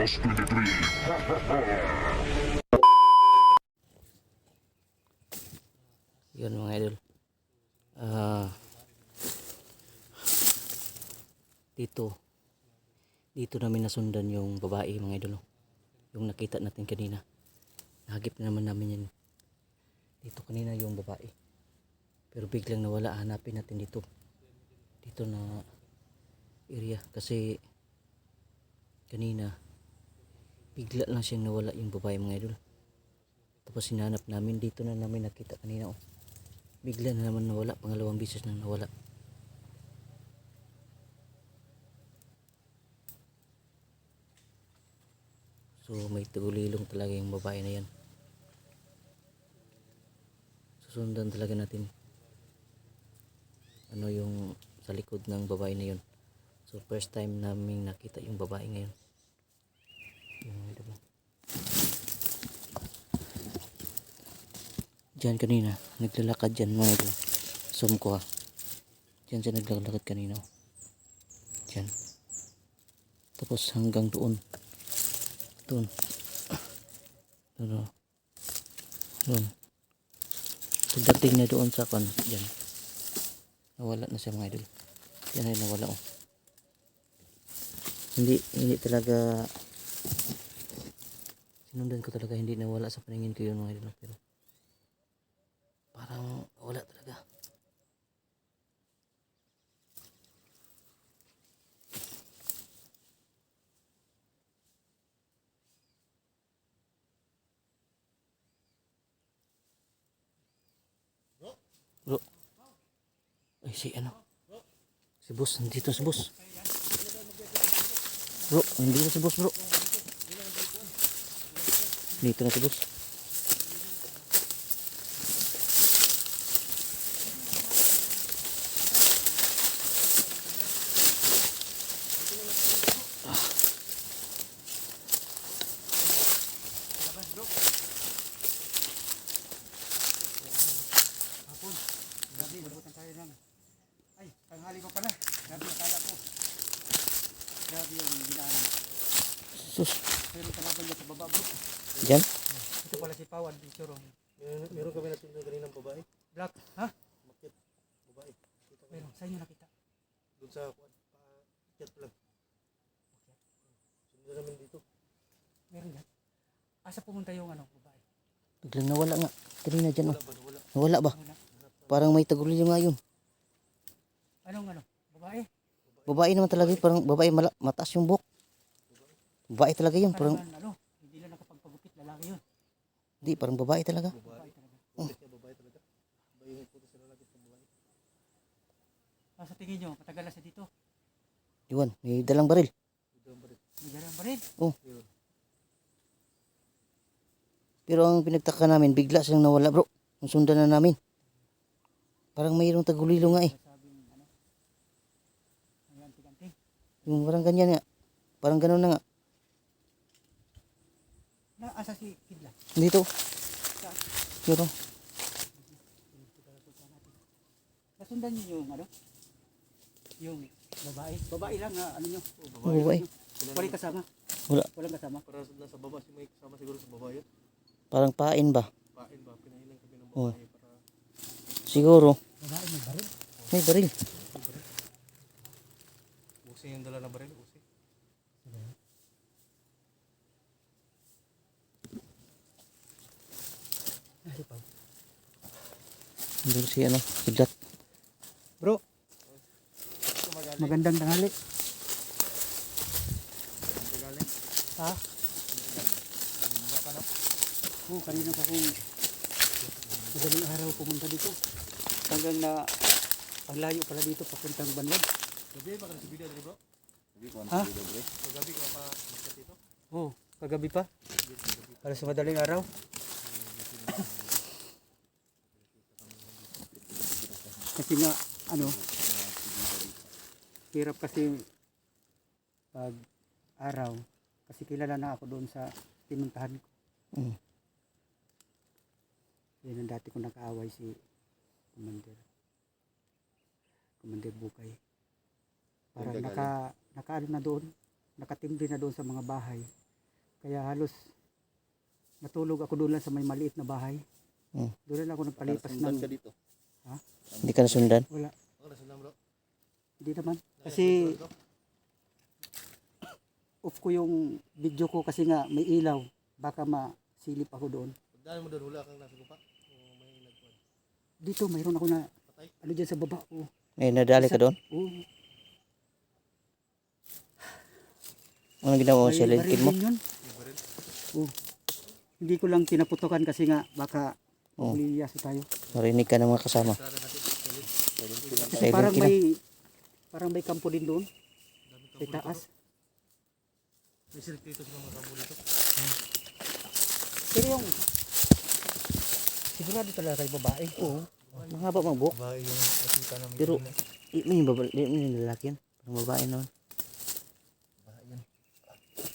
Boss 23. Yun mga idol. Ah dito dito namin nasundan yung babae mga idol. oh. Yung nakita natin kanina. Nahagip na naman namin yan. Dito kanina yung babae. Pero biglang nawala. Hanapin natin dito. Dito na area. Kasi kanina bigla lang siyang nawala yung babae mga idol. Tapos sinanap namin. Dito na namin nakita kanina. Oh bigla na naman nawala pangalawang beses na nawala so may tugulilong talaga yung babae na yan susundan talaga natin ano yung sa likod ng babae na yun so first time namin nakita yung babae ngayon yung mga diba? Diyan kanina, naglalakad dyan mga idol. Zoom ko ha. Diyan siya naglalakad kanina. oh. Diyan. Tapos hanggang doon. Doon. Doon. Doon. Pagdating na doon sa kan, diyan. Nawala na siya mga idol. Diyan ay nawala oh. Hindi, hindi talaga sinundan ko talaga hindi nawala sa paningin ko yun mga idol pero parang wala talaga bro ay si ano si boss nandito si boss. Bro nandito si boss bro. Dito na si boss Grabe, nabutan tayo ng... Ay, tanghali ko pala. Grabe, akala ko. Grabe yung dinaanan. sus Pero kalaban niya sa baba, bro. dyan Ito pala picture. oh. Meron kami natin kanina ng babae. Black, ha? Makit. Babae. Kita ko Meron, saan niyo nakita? doon sa kuan. Pakikyat pa lang. Sundan namin dito. Meron yan. Asa pumunta yung ano, babae? biglang nawala nga kanina dyan oh. Wala ba? Wala. nawala ba Wala. parang may tagulilo nga yun Anong ano? Babae? babae naman talaga yun parang babae mala, mataas yung buhok babae talaga yun Parang parang ano? Hindi lang nakapagpagupit, lalaki yun. Di parang babae talaga Babae. Babae talaga. Niya babae talaga. Iba yung puto sa lalaki sa babae. Ah, sa tingin nyo, matagal na siya dito. yun may dalang baril Ito ang barit. May garang pa rin. Meron. pero ang pinagtaka namin bigla silang nawala bro ang sundan na namin parang mayroong tagulilo nga eh ano? May yung parang ganyan nga parang ganun na nga Na, asa si Kidla? dito pero Nasundan niyo yung ano? Yung babae. Babae lang nga, ano nyo? Oh, babae Walang kasama. Wala. Walang kasama. Para sa nasa baba si may kasama siguro sa babae. parang pain ba Pain ba? Pinahilang kami ng Oh. babae para siguro Babae may baril. may baril Usi yung dala ng baril. Usi. Ah, si Pao. Nandun si ano kidlat Bro, magandang tanghali. Ha? Oo, kanina pa kung madaling araw pumunta dito. Hanggang na ang layo pala dito papuntang Banwag. Gabi ba ka sa video dito bro? Ha? So, gabi ka pa dito? Oo, kagabi pa. Para sa madaling araw. Kasi nga, ano, hirap kasi pag araw. Kasi kilala na ako doon sa pinuntahan ko. Mm. Yan ang dati ko nakaaway si Commander. Commander Bukay. Parang naka, naka ano na doon, nakatimbre na doon sa mga bahay. Kaya halos natulog ako doon lang sa may maliit na bahay. Hmm. Doon lang ako nagpalipas ng... ka dito. Hindi ka nasundan? Wala, Ako nasundan bro. hindi naman. Kasi off ko yung video ko kasi nga may ilaw. Baka masilip ako doon. Pagdaan mo doon, wala kang nasa lupa. O may nagkuhan. Dito mayroon ako na Patay. ano dyan sa baba ko. Eh, nadali ka doon? Oo. Ano ginawa mo? may Silent baril kill mo? din yun. Oo. Hindi ko lang pinaputokan kasi nga baka Oo. uliyaso tayo. Marinig ka ng mga kasama. Parang may parang may kampo din doon sa taas. May dito sa mga kampo dito. Pero yung sigurado talaga kayo babae. Oo. Mahaba mga buhok. Babae yung nakita namin. Pero- yung babae, yung lalaki yan. Parang babae noon. Babae yan.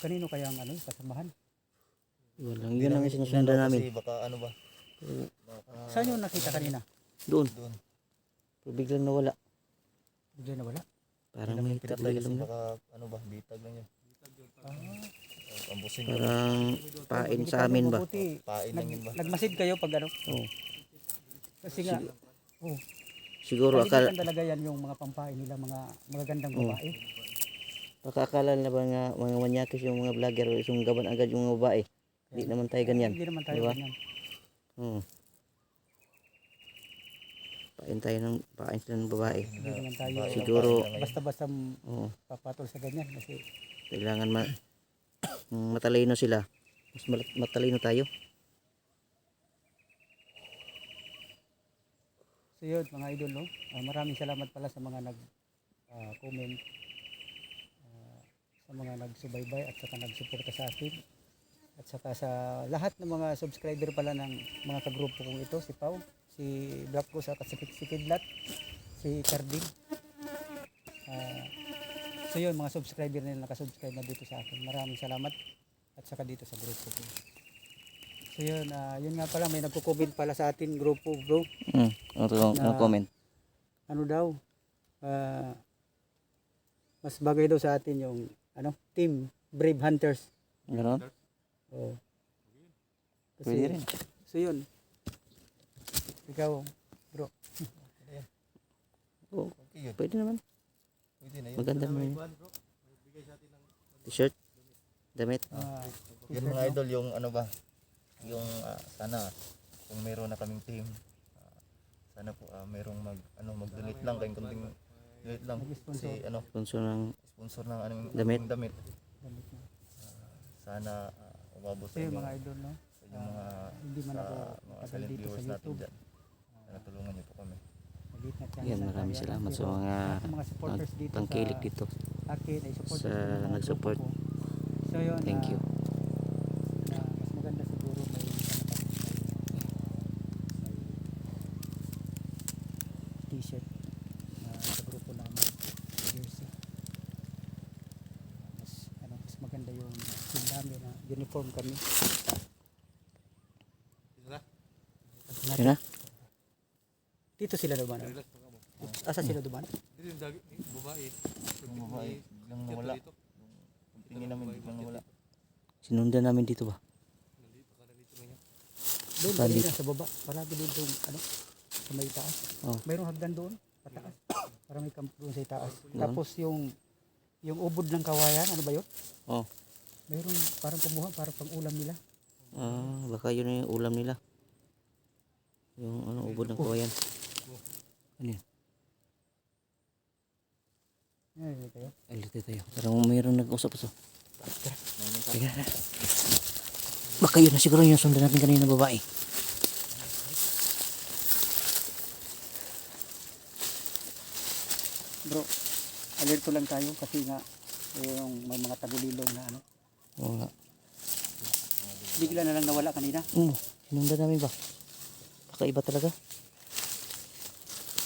Kanino kaya ang ano, kasamahan? Walang yun ang sinusundan namin. Kasi baka ano ba? Saan yung nakita kanina? Doon. doon. Pero biglang nawala. Bigla na wala. Parang may tatlong na. baka ano ba? Bitag lang yan. Ah, Ambusin ko. Parang pain sa amin ba? Pain lang Nag, yun ba? nagmasid kayo pag ano? Oo. Kasi nga, oh, Siguro akala, talaga yan yung mga pampain nila, mga magagandang Oo. babae. baka akala na ba nga mga manyakis yung mga vlogger sunggaban agad yung mga babae. Hindi naman tayo ganyan. Hindi naman tayo Diba? ganyan. Oo. Pain tayo ng pain sila ng babae. Hindi naman tayo Siguro- basta-basta Oo. papatol sa ganyan kasi Kailangan ma mm, matalino sila. Mas matalino tayo. So yun, mga idol, no? Ah, maraming salamat pala sa mga nag ah, comment ah, sa mga nagsubaybay at saka nagsuporta sa akin at saka sa lahat ng mga subscriber pala ng mga kagrupo kong ito si Pau, si Black ko sa si, si Kidlat si Cardin Ah, so yun mga subscriber na nakasubscribe na dito sa akin. Maraming salamat. At saka dito sa grupo ko. So yun, ah, yun nga pala may nagko-comment pala sa atin grupo bro. Mm. Ano, to, ano Na- comment? ano daw? Ah, mas bagay daw sa atin yung ano team Brave Hunters. Ganon? Oh. Kasi, Pwede rin. so yun ikaw bro Oo, Okay yun. pwede naman. Pwede na yun. Maganda naman yun. Kuhan, bro. Bigay sa atin ng T-shirt, damit. ah, Yun t-shirt, mga no? idol, yung ano ba, yung ah, sana kung meron na kaming team, ah, sana po ah, merong mag ano mag-donate lang kayong kunting donate lang kasi ano Sponsor ng sponsor ng anong Damit. damit. Damit mo. Sana ah, umabot sa mga idol no sa inyong mga hindi man sa ako mga silent dito sa natin YouTube dyan. Sana tulungan niyo po kami. maliit na chance yan, maraming kaya, salamat sa pero mga ng mga supporters dito tangkilik sa dito. akin ay supporters sa ng mga grupo nag-support. ko. so yun Thank ah, you. na mas maganda siguro may ano pa, may t-shirt na sa grupo namin jersey mas ano mas maganda yung team namin uniform kami na? dito sila duman mo. asa sila duman Dito yung dagi, babae. Yung babae, biglang nawala. Tingin namin biglang nawala. Sinundan namin dito ba? doon kanina sa baba palagi din doon ano sa may taas Oh. mayroong hagdan doon pataas para may camp doon sa Doon? tapos yung yung ubod ng kawayan ano ba yun Oh. Mayroong parang kumuha para pang ulam nila Ah, baka yun na yung ulam nila. Yung ano, ubod ng kawayan. Ano yun? Ay, ay, kayo. Ay, lito tayo. Parang mayroong nag-usap sa. Teka na. Baka yun na siguro yung sundan natin kanina babae. bro alerto lang tayo kasi nga yung may mga tagulilong na ano Oo nga. bigla na lang nawala kanina Oo, sinundan namin ba? Baka iba talaga.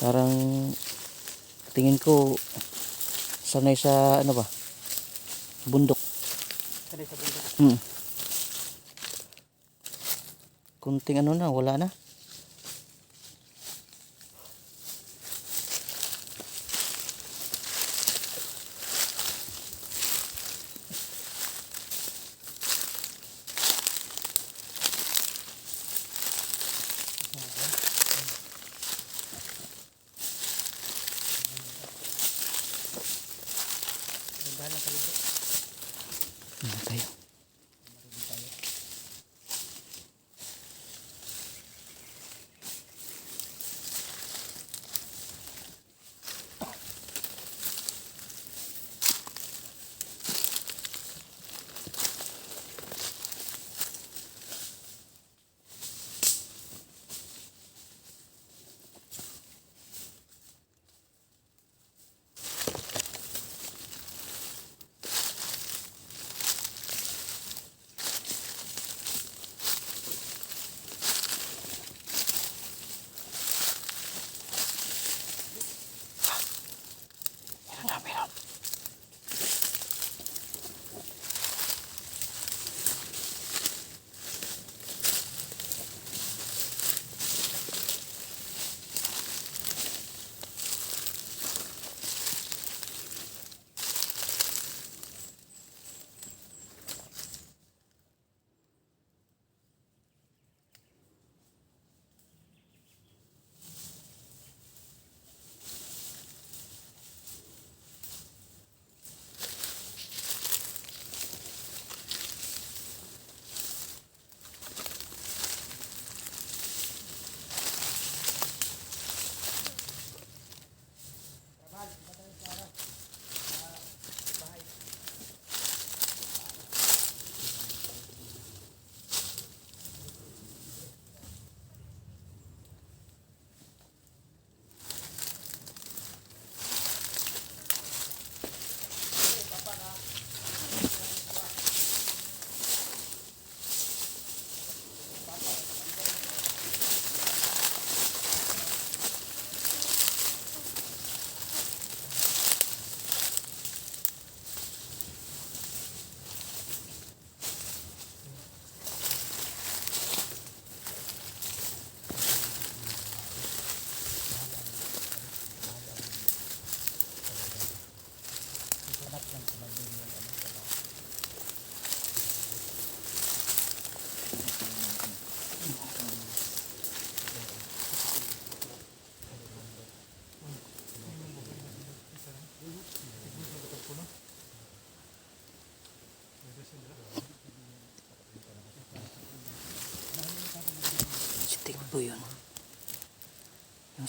Parang tingin ko sanay sa ano ba? Bundok. sanay sa bundok Hmm. Kunting ano na, wala na.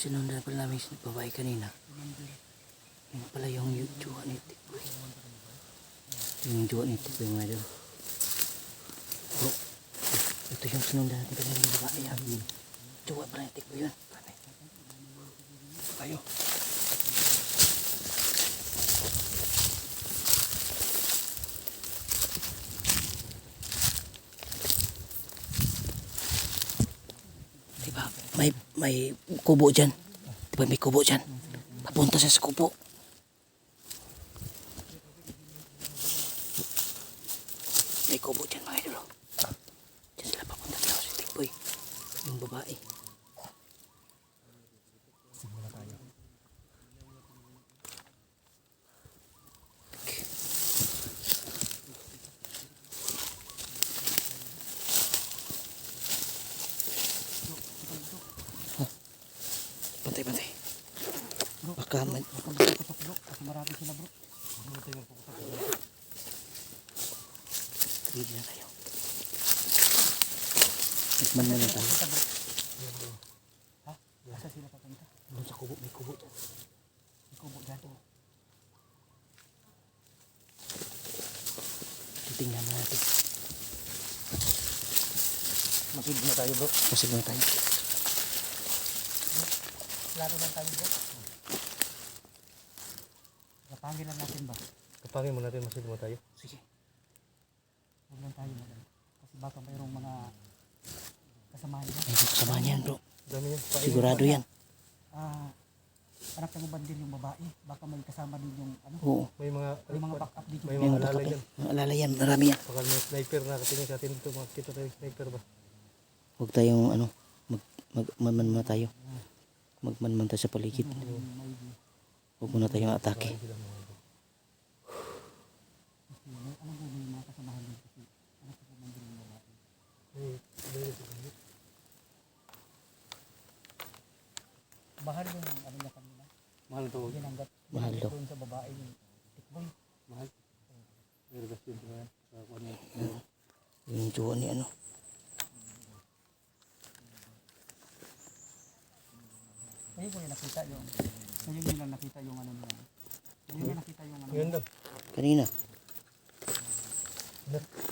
Yung sinundan pala namin sa babae kanina. Yung pala yung jowa ni tikbo. Yung jowa ni tikbo yung mga idol. Bro, ito yung sinundan natin kanina yung babae. Jowa pala ni tikbo yun. Kayo. Diba, may, may kubo dyan. Diba may kubo dyan? Papunta sa kubo. May kubo dyan mga idol. oh. Diyan sila papunta daw si Tikboy. Yung babae. Pantay, pantay. Baka man, Baka magpuputok bro, kasi marami sila bro. Tigil na tayo. Tikman muna tayo. Punta bro. Ha? Asa sila papunta? Doon sa kubo, may kubo dyan. May kubo dyan. Titingnan na natin. Masid na tayo bro. Masig na tayo. Lalo lang tayo bro. Kapangin lang natin ba? Kapangin mo natin masid mo tayo. Sige. Huwag lang tayo mag Kasi baka mayroong mga kasamahan nila. May kasamahan yan bro. Dami yan. Sigurado yan. Ah, anak ng bandil yung babae. Baka may kasama din yung ano, Oo. May mga may mga backup dito. May mga alala yan. alala yan. Marami yan. Bakal may sniper na katingin sa atin dito. Makikita tayo sniper ba? Huwag tayong ano, mag, mag, magmanman tayo. Magmanman tayo sa paligid. Huwag muna tayong atake. kasi may ba may mga kasamahan din kasi anak ng bandil yung ano niya kanina. Mahal to. Ginanggat. Mahal daw. Sa babae yung tikboy. Mahal. Yun yan. Yung jowa ni ano. Ngayon ko yung nakita yung ngayon lang nakita yung ano nila. Ngayon yung nakita yung ano. Lang. Kanina.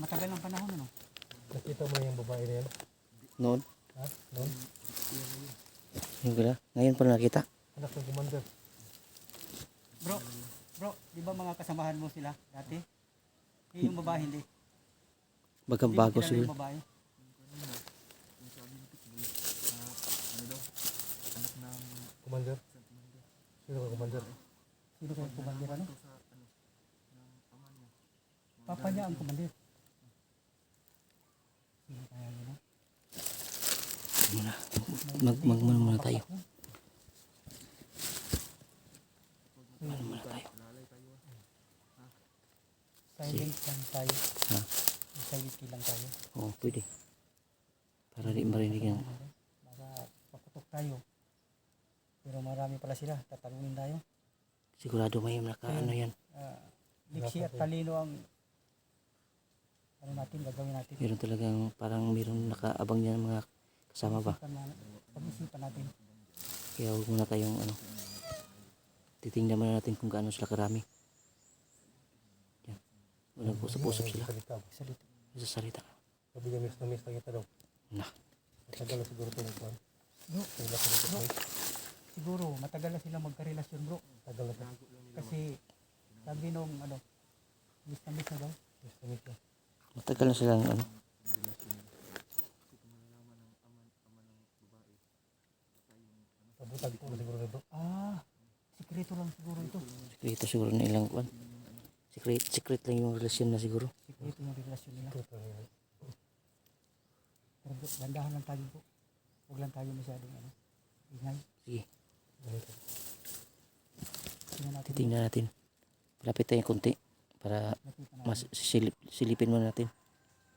Matagal ng panahon ano. Nakita mo na yung babae na yan. Noon. Ha? Noon? Yung gala. Ngayon pa nakita. Anak ng commander. Bro, bro, di ba mga kasamahan mo sila dati? Yung babae hindi. Baga Hindi mo bago siguro. Yung babae. Commander? Sino ka commander? Sino kayo kumandir ano? Papa niya ang kumandir. Sino kaya yun? ah? Muna. Mag, mag, muna muna tayo. Muna tayo. Silent lang tayo. Ha? Silent lang tayo. Oo, pwede. Para di marinig yan. Baka paputok tayo. Pero marami pala sila. Tatalunin tayo. Sigurado may naka ano yan. uh, liksi at talino ang ano natin, gagawin natin. Meron talagang parang meron nakaabang yan mga kasama ba. Pag-isipan na- Pag-isipan natin. Kaya huwag muna tayong ano. Titingnan muna natin kung gaano sila karami. Yan. Walang usap-usap sila. Salita. Salita. Sa salita. Sabi niya miss na miss na kita daw. Na. Matagal na siguro itong kwan. Bro, Sila sa dito. Bro, siguro matagal na sila magkarelasyon bro. Tagal na. Kasi sabi nung ano, miss na miss na daw. Miss na miss na. Matagal na silang ano. Sabutag ko na siguro nito. Ah, sikreto lang siguro ito. Sikreto siguro na ilang kwan. Secret, secret lang yung relasyon na siguro. Sikreto yung relasyon nila. Pero bro, gandahan lang tayo po. Huwag lang tayo masyadong ano, ingay. Sige. Tingnan natin. Lapit tayo konti para mas silip, silipin muna natin.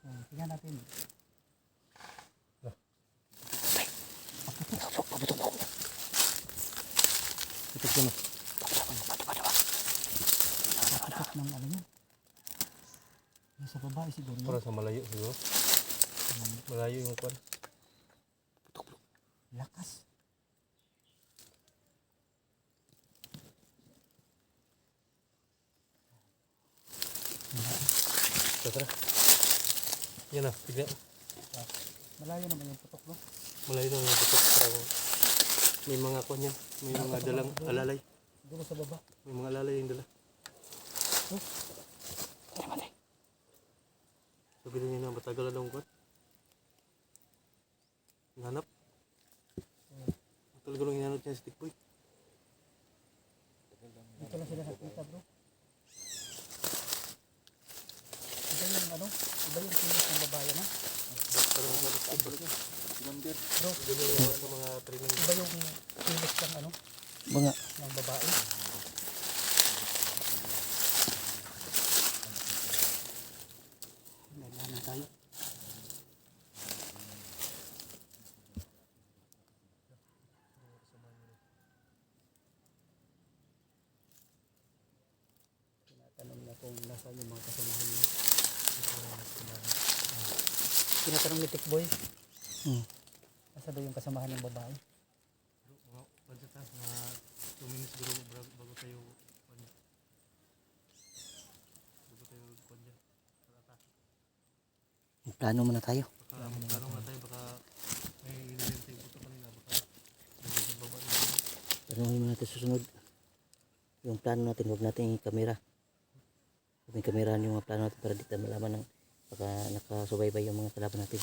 Yan, tingnan natin. Paputok, paputok, paputok. Ito ko na. Patok ng ano yun. Yung sa babae siguro. Para sa malayo siguro. Malayo yung kwan. Lakas. Tara. Yan na, tignan. Malayo naman yung putok, no? Malayo na yung tutok. Parang may mga kwan yan. May mga dalang alalay. Siguro sa baba. May mga alalay yung dala. Sabi niya na matagal na daw kwan. Nanap. Matagal lang hinanap niya si Tikboy. Dito lang sila nakita, bro. Iba yung ano? Iba yung kilos ng babae, no? Parang mga Tikboy. Commander. Bro, Ganyan yung mga- sa mga training. iba yung kilos ng ano? Mga Ng babae. Naglanan tayo. Tinatanong na kung nasaan yung mga kasamahan niya. Tinatanong ni Tikboy, hmm, nasa daw yung kasamahan ng babae. Ha, mga 2 minutes siguro bago tayo. Bago tayo kwan dyan. plano muna tayo. Baka magtanong na tayo, baka may inilin tayo puto kanina, baka sa baba na Tanungin mo natin susunod. Yung plano natin, huwag natin yung kamera. Huwag may kamera yung plano natin para dito malaman ng baka nakasubaybay yung mga kalaban natin.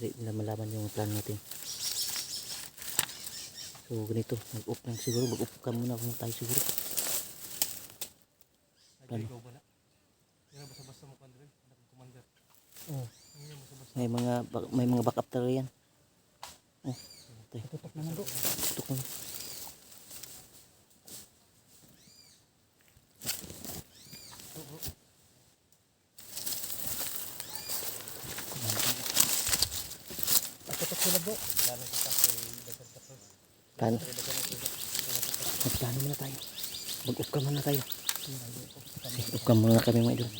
Di nila malaman yung plano natin. So ganito, mag-off lang siguro, mag-off ka muna kung tayo siguro. Na? Commander. Oh. May mga may mga backup talaga yan. Oh, tutok naman bro. Tutok mo. Tutok sila bro. Plano. Magplano muna tayo. Mag-off ka muna tayo. Mag-off ka muna kami mga idol.